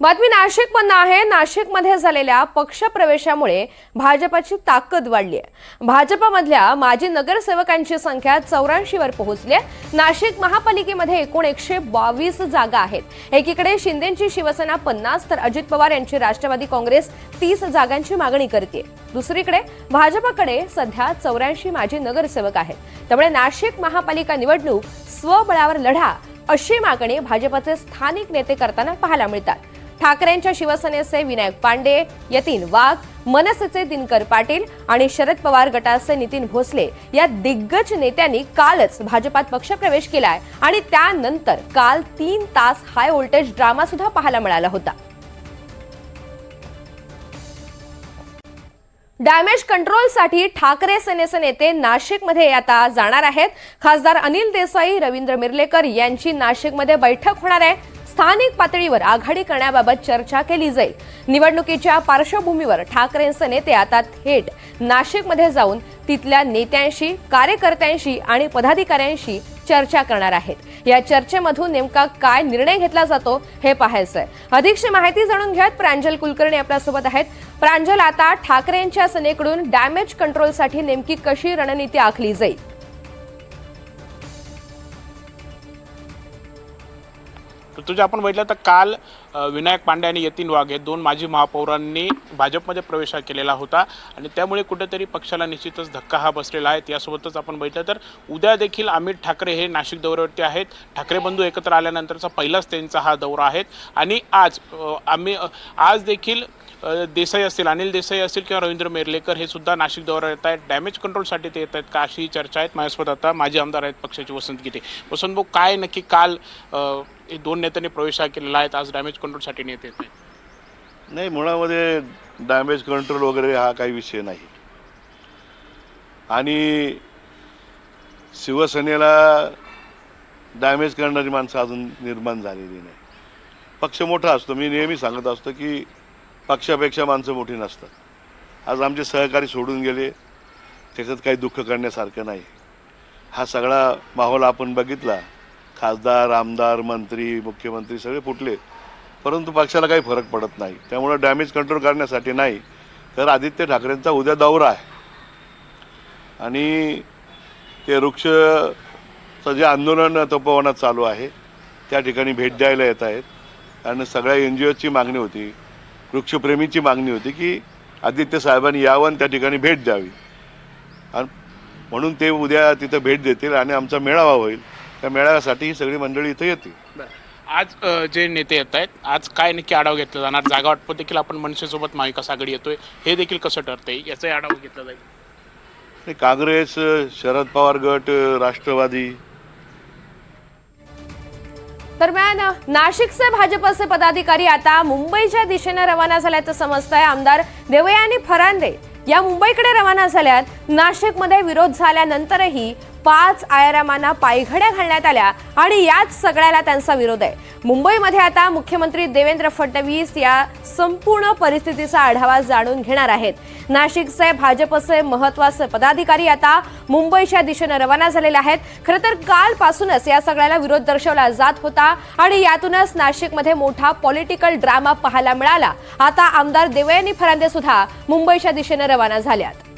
बातमी नाशिक पण आहे. नाशिकमध्ये झालेल्या पक्षप्रवेशामुळे भाजपाची ताकद वाढली आहे भाजपामधल्या माजी नगरसेवकांची संख्या चौऱ्याऐंशी वर पोहोचली आहे नाशिक महापालिकेमध्ये एकूण एकशे बावीस जागा आहेत. एकीकडे शिंदेची शिवसेना पन्नास तर अजित पवार यांची राष्ट्रवादी काँग्रेस तीस जागांची मागणी करते दुसरीकडे भाजपाकडे सध्या चौऱ्याऐंशी माजी नगरसेवक आहेत. त्यामुळे नाशिक महापालिका निवडणूक स्वबळावर लढा अशी मागणी भाजपचे स्थानिक नेते करताना पाहायला मिळतात. ठाकरेंच्या शिवसेनेचे विनायक पांडे यतीन वाघ मनसेचे दिनकर पाटील आणि शरद पवार गटाचे नितीन भोसले या दिग्गज नेत्यांनी कालच भाजपात पक्षप्रवेश केलाय आणि त्यानंतर काल तीन तास हाय व्होल्टेज ड्रामा सुद्धा पाहायला मिळाला होता. डॅमेज कंट्रोलसाठी ठाकरे सेनेचे नेते नाशिकमध्ये आता जाणार आहेत. खासदार अनिल देसाई रवींद्र मिर्लेकर यांची नाशिकमध्ये बैठक होणार आहे. स्थानिक पातळीवर आघाडी करण्याबाबत चर्चा केली जाईल. निवडणुकीच्या पार्श्वभूमीवर ठाकरेंचे नेते आता थेट नाशिकमध्ये जाऊन तिथल्या नेत्यांशी कार्यकर्त्यांशी आणि पदाधिकाऱ्यांशी चर्चा करणार आहेत. या चर्चेमधून नेमका काय निर्णय घेतला जातो हे पाहायचंय. अधिकची माहिती जाणून घ्यात प्रांजल कुलकर्णी आपल्यासोबत आहेत. प्रांजल आता ठाकरेंच्या सेनेकडून डॅमेज कंट्रोलसाठी नेमकी कशी रणनीती आखली जाईल? तुझ्या आपण बघितलं तर काल विनायक पांडे आणि यतीन वाघ हे दोन माजी महापौरांनी भाजपमध्ये प्रवेश केलेला होता आणि त्यामुळे कुठेतरी पक्षाला निश्चितच धक्का हा बसलेला आहे. यासोबतच आपण बघितलं तर उद्या देखील अमित ठाकरे हे नाशिक दौऱ्यावरती आहेत. ठाकरे बंधू एकत्र आल्यानंतरचा पहिलाच त्यांचा हा दौरा आहे. आणि आज आम्ही आज देखील देसाई असतील अनिल देसाई असतील किंवा रवींद्र मेर्लेकर हे सुद्धा नाशिक दौऱ्यावर येत आहेत. डॅमेज कंट्रोलसाठी ते येत आहेत का अशी चर्चा आहेत. माझ्यासोबत आता माजी आमदार आहेत पक्षाचे वसंत गीते. वसंत भाऊ काय नक्की काल हे दोन नेत्यांनी प्रवेश हा केलेला आहे आज डॅमेज कंट्रोलसाठी नेते येत आहेत. नाही मुळामध्ये डॅमेज कंट्रोल वगैरे हा काही विषय नाही. आणि शिवसेनेला डॅमेज करणारी माणसं अजून निर्माण झालेली नाही. पक्ष मोठा असतो. मी नेहमी सांगत असतो की पक्षापेक्षा माणसं मोठी नसतात. आज आमचे सहकारी सोडून गेले. त्याच्यात काही दुःख करण्यासारखं नाही. हा सगळा माहोल आपण बघितला. खासदार आमदार मंत्री मुख्यमंत्री सगळे फुटले. परंतु पक्षाला काही फरक पडत नाही. त्यामुळं डॅमेज कंट्रोल करण्यासाठी नाही. तर आदित्य ठाकरेंचा उद्या दौरा आहे. आणि ते वृक्षचं जे आंदोलन तपोवनात चालू आहे त्या ठिकाणी भेट द्यायला येत आहेत. आणि सगळ्या एन जी ओची मागणी होती वृक्षप्रेमीची मागणी होती की आदित्य साहेबांनी यावं आणि त्या ठिकाणी भेट द्यावी. आणि म्हणून ते उद्या तिथं भेट देतील आणि आमचा मेळावा होईल. त्या मेळाव्यासाठी ही सगळी मंडळी इथं येतील. आज अ, जे नेते येत आहेत आज काय नक्की आढावा घेतला जाणार? जागा वाटप देखील आपण मनसेसोबत महाविकास आघाडी येतोय. हे देखील कसं ठरतंय? याचाही आढावा घेतला जाईल. आणि काँग्रेस शरद पवार गट राष्ट्रवादी. दरम्यान नाशिकचे भाजपचे पदाधिकारी आता मुंबईच्या दिशेने रवाना झाल्याचं समजत आहे आमदार देवयानी फरांदे या मुंबईकडे रवाना झाल्यात. नाशिकमध्ये विरोध झाल्यानंतरही पाच आयारामांना पायघड्या घालण्यात आल्या आणि याच सगळ्याला त्यांचा विरोध आहे. मुंबईमध्ये आता मुख्यमंत्री देवेंद्र फडणवीस या संपूर्ण परिस्थितीचा आढावा जाणून घेणार आहेत. नाशिकचे भाजपचे महत्त्वाचे पदाधिकारी आता मुंबईच्या दिशेने रवाना झालेले आहेत. खरं तर कालपासूनच या सगळ्याला विरोध दर्शवला जात होता आणि यातूनच नाशिकमध्ये मोठा पॉलिटिकल ड्रामा पाहायला मिळाला. आता आमदार देवयानी फरांदे सुद्धा मुंबईच्या दिशेने रवाना झाल्यात.